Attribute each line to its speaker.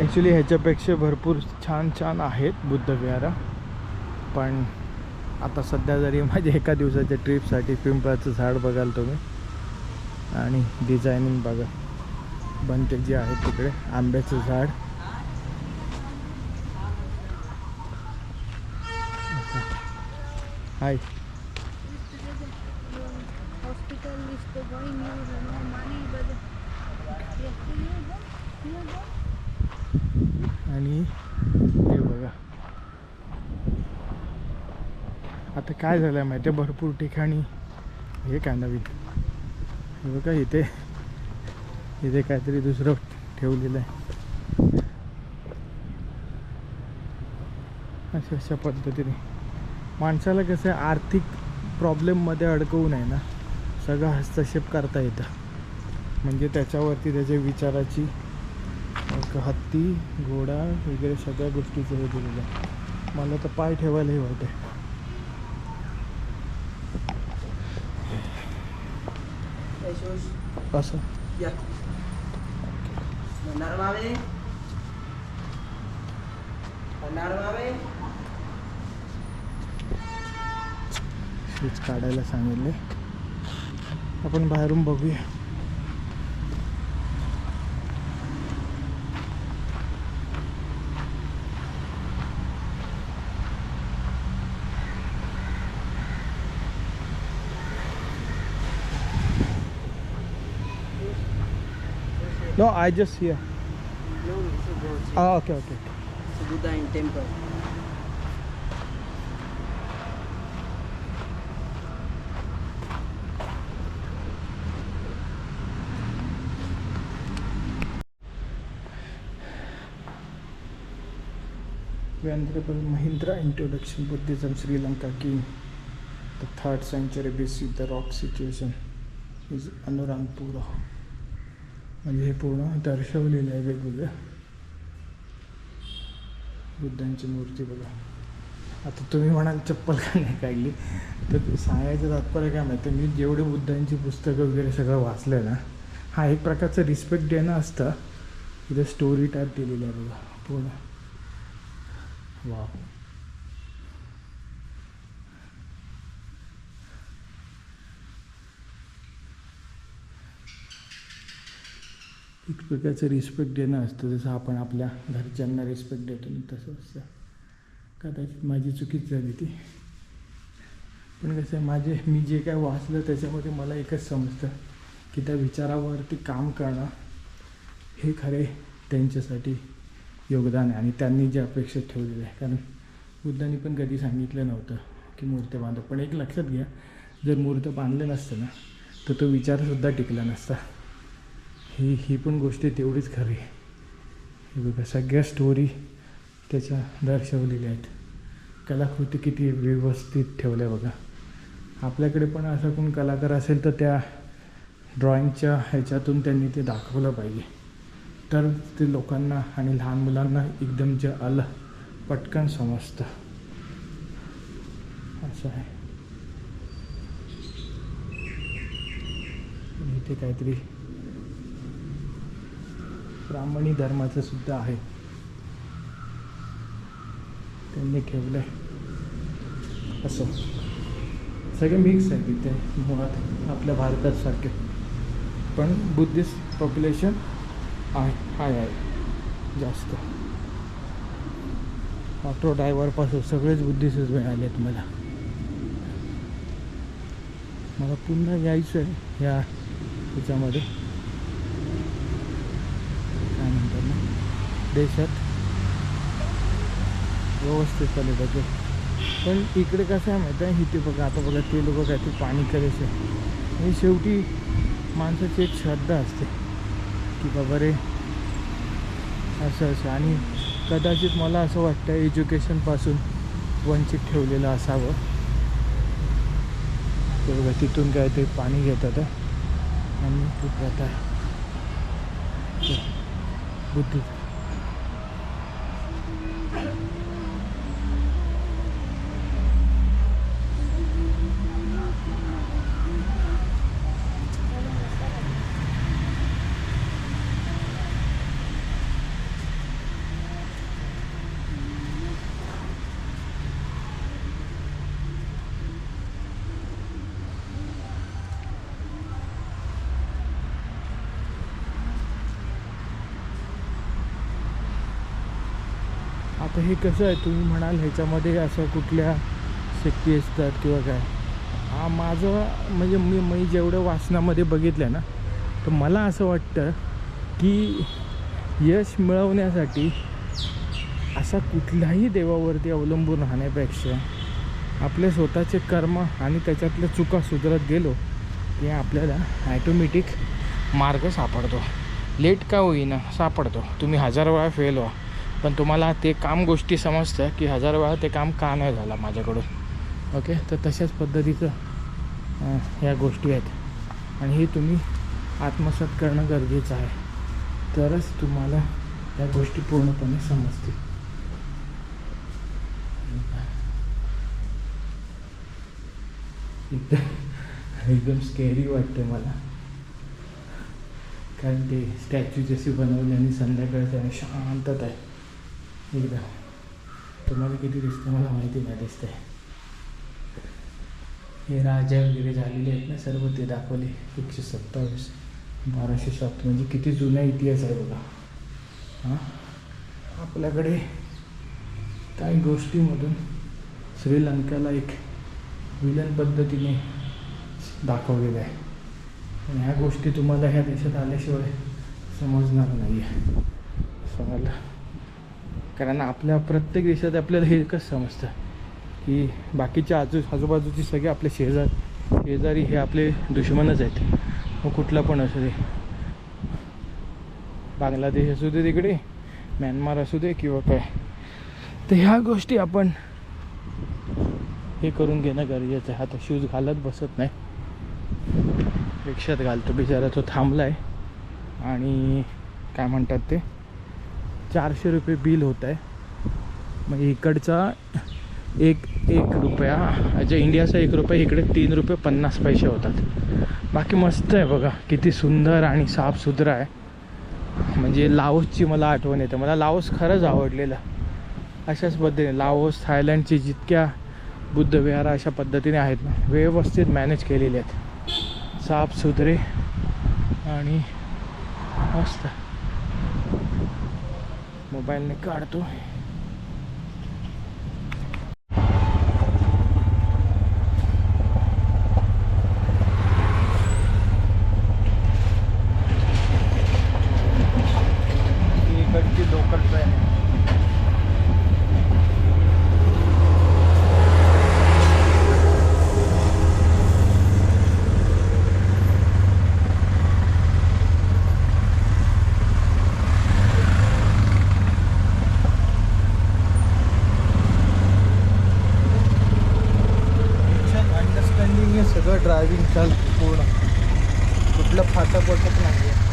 Speaker 1: Actually ह्याच्यापेक्षा भरपूर छान छान आहेत बुद्धविहारा पण आता सध्या जरी माझ्या एका दिवसाच्या ट्रिपसाठी पिंपळाचं झाड बघाल तुम्ही आणि डिझायनिंग बघा. बनते जे आहे तिकडे आंब्याचं झाड. हाय.
Speaker 2: हॉस्पिटल
Speaker 1: आणि हे बघा. आता काय झालं आहे माहिती आहे भरपूर ठिकाणी हे काय नवीन? हे बघा इथे इथे काहीतरी दुसरं ठेवलेलं आहे. अशा अशा पद्धतीने. माणसाला कसं आहे आर्थिक प्रॉब्लेममध्ये अडकवून आहे ना सगळं हस्तक्षेप करता येतं. म्हणजे त्याच्यावरती त्याच्या विचाराची एक हत्ती घोडा वगैरे सगळ्या गोष्टीचं हे दिलेलं आहे. मला तर पाय ठेवायलाही वाटते असं? स्विच काढायला सांगितले. आपण बाहेरून बघूया. No, I just here.
Speaker 3: No, it's a
Speaker 1: ah, okay, okay.
Speaker 3: It's Buddha in temple.
Speaker 1: Venerable Mahindra Introduction Buddhism Sri Lanka King the 3rd century BC the rock situation is Anurangpura म्हणजे हे पूर्ण दर्शवलेलं आहे वेगवेगळ्या बुद्धांची मूर्ती बघा. आता तुम्ही म्हणाल चप्पल का नाही काढली? तर सांगायचं तात्पर्य काय माहिती? मी जेवढे बुद्धांची पुस्तकं वगैरे सगळं वाचलं ना हा एक प्रकारचं रिस्पेक्ट देणं असतं. इथं स्टोरी टाईप दिलेली आहे बघा पूर्ण. वा एक प्रकारचं रिस्पेक्ट देणं असतं. जसं आपण आपल्या घरच्यांना रिस्पेक्ट देतो ना तसं असतं. कदाचित माझी चुकीच झाली ती. पण कसं आहे माझे मी जे काय वाचलं त्याच्यामध्ये मला एकच समजतं की त्या विचारावरती काम करणं हे खरे त्यांच्यासाठी योगदान आहे. आणि त्यांनी जे अपेक्षा ठेवलेलं आहे कारण बुद्धांनी पण कधी सांगितलं नव्हतं की मूर्त्या बांधव. पण एक लक्षात घ्या जर मूर्त बांधलं नसतं ना तर तो विचारसुद्धा टिकला नसता. ही ही पण गोष्ट तेवढीच खरी आहे. हे बघा सगळ्या स्टोरी त्याच्या दर्शवलेल्या आहेत. कलाकृती किती व्यवस्थित ठेवल्या बघा. आपल्याकडे पण असा कोण कलाकार असेल तर त्या ड्रॉइंगच्या ह्याच्यातून त्यांनी ते दाखवलं पाहिजे. तर ते लोकांना आणि लहान मुलांना एकदम जे आलं पटकन समजतं. असं आहे. इथे काहीतरी ब्राह्मणी धर्माचं सुद्धा आहे. त्यांनी ठेवलं आहे असं. सगळे मिक्स आहे तिथे मुळात आपल्या भारतात सारखे पण बुद्धिस्ट पॉप्युलेशन आहे हाय आहे जास्त. ऑटो ड्रायव्हरपासून सगळेच बुद्धिस्टच मिळालेत मला. मला पुन्हा यायचं आहे या ह्याच्यामध्ये काय म्हणतात ना देशात व्यवस्थित चालू पाहिजे. पण इकडे कसं आहे माहिती आहे? इथे बघा आता बघा ते लोक काय ते पाणी करायचे. आणि शेवटी माणसाची एक श्रद्धा असते. की बाबा रे असं असं. आणि कदाचित मला असं वाटतं एज्युकेशनपासून वंचित ठेवलेलं असावं. ते बघा तिथून काय ते पाणी घेतात आणि ती प्रथा. बुद्धी. आता हे कसं आहे? तुम्ही म्हणाल ह्याच्यामध्ये असं कुठल्या शक्ती असतात किंवा काय? हा माझं म्हणजे मी मी जेवढं वाचनामध्ये बघितलं ना तर मला असं वाटतं की यश मिळवण्यासाठी असा कुठल्याही देवावरती अवलंबून राहण्यापेक्षा आपले स्वतःचे कर्म आणि त्याच्यातल्या चुका सुधरत गेलो की आपल्याला ॲटोमॅटिक मार्ग सापडतो. लेट का होईना सापडतो. तुम्ही हजार वेळा फेल व्हा. पण तुम्हाला ते काम गोष्टी समजतं की हजार वेळा ते काम का नाही झालं माझ्याकडून. ओके तर तशाच पद्धतीचं ह्या गोष्टी आहेत. आणि हे तुम्ही आत्मसात करणं गरजेचं आहे. तरच तुम्हाला या गोष्टी पूर्णपणे समजतील. एकदम एकदम स्केरी वाटते मला. कारण ते स्टॅच्यू जशी बनवली आणि संध्याकाळचं आणि शांतता आहे एकदा. तुम्हाला किती दिसतं मला माहिती नाही दिसतंय. हे राजा वगैरे झालेले आहेत ना सर्व ते दाखवले. एकशे सत्तावीस. बाराशे सात म्हणजे किती जुना इतिहास आहे बघा. हां? आपल्याकडे काही गोष्टीमधून श्रीलंकाला एक विलन पद्धतीने दाखवलेलं आहे. पण ह्या गोष्टी तुम्हाला ह्या देशात आल्याशिवाय समजणार नाही आहे समजलं कारण आपल्या प्रत्येक देशात आपल्याला हे एकच समजतं की बाकीच्या आजू आजूबाजूची सगळे आपले शेजार शेजारी हे आपले दुश्मनच आहेत. मग कुठला पण असू दे. बांगलादेश असू दे तिकडे म्यानमार असू दे किंवा काय. तर ह्या गोष्टी आपण हे करून घेणं गरजेचं आहे. आता शूज घालत बसत नाही. रिक्षात घालतो बिचारा तो थांबला आहे आणि काय म्हणतात ते? चारशे रुपये बिल होत आहे. मग इकडचा एक एक रुपया जे इंडियाचा एक रुपया इकडे तीन रुपये पन्नास पैसे होतात. बाकी मस्त आहे बघा किती सुंदर आणि साफसुथरा आहे. म्हणजे लाओसची मला आठवण येते. मला लाओस खरंच आवडलेलं. अशाच पद्धतीने लाओस थायलंडची जितक्या बुद्धविहार अशा पद्धतीने आहेत ना व्यवस्थित मॅनेज केलेले आहेत. साफसुथरे आणि मस्त. мобільну карту. फाटक वाटत नाही